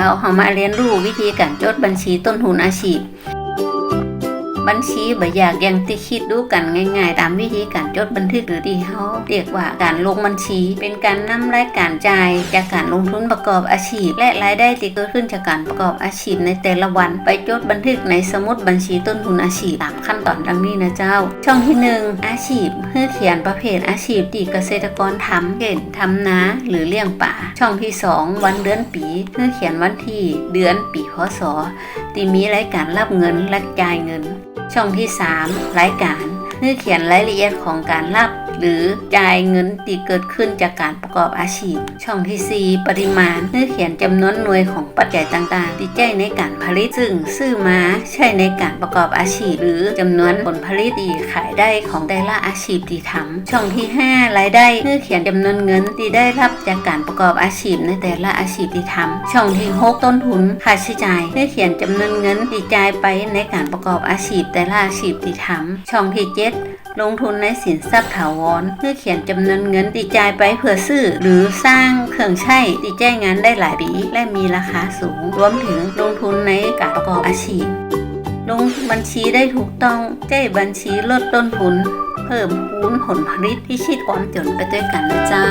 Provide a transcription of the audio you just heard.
เรามาเรียนรู้วิธีการจดบัญชีต้นทุนอาชีพ บัญชีบ่อยากยังที่คิดดูกันง่ายๆ ตามวิธีการจดบันทึกหรือที่เขาเรียกว่าการลงบัญชี เป็นการนำรายการจ่ายจากการลงทุนประกอบอาชีพ และรายได้ที่เกิดขึ้นจากการประกอบอาชีพในแต่ละวัน ไปจดบันทึกในสมุดบัญชีต้นทุนอาชีพตามขั้นตอนดังนี้นะเจ้า ช่องที่หนึ่งอาชีพเพื่อเขียนประเภทอาชีพที่เกษตรกรทำเช่นทำนาหรือเลี้ยงป่า ช่องที่สองวันเดือนปีเพื่อเขียนวันที่เดือนปีพศที่มีรายการรับเงินและจ่ายเงิน ช่องที่ 3 รายการ เพื่อเขียนรายละเอียดของการรับ หรือจ่ายเงินที่เกิดขึ้นจากการประกอบอาชีพ ช่องทีสี่4 ปริมาณเพื่อเขียนจำนวนหน่วยของปัจจัยต่างๆ ที่ใช้ในการผลิตซึ่งซื้อมาใช้ในการประกอบอาชีพ หรือจำนวนผลผลิตที่ขายได้ของแต่ละอาชีพที่ทำช่องที่ 5 รายได้เพื่อเขียนจำนวนเงินที่ได้รับจากการประกอบอาชีพในแต่ละอาชีพที่ทำช่องที่ 6 ต้นทุนค่าใช้จ่ายเพื่อเขียนจำนวนเงินที่จ่ายไปในการประกอบอาชีพแต่ละอาชีพที่ทำช่องที่ 7 ลงทุนในสินทรัพย์ถาวรเพื่อเขียนจำนวนเงินตีจ่ายไปเพื่อซื้อหรือสร้างเครื่องใช้ที่ใช้งานได้หลายปีและมีราคาสูง รวมถึงลงทุนในการประกอบอาชีพ ลงบัญชีได้ถูกต้องแก้บัญชีลดต้นทุน เพิ่มพูนผลผลิตที่ชิดความจนไปด้วยกันนะเจ้า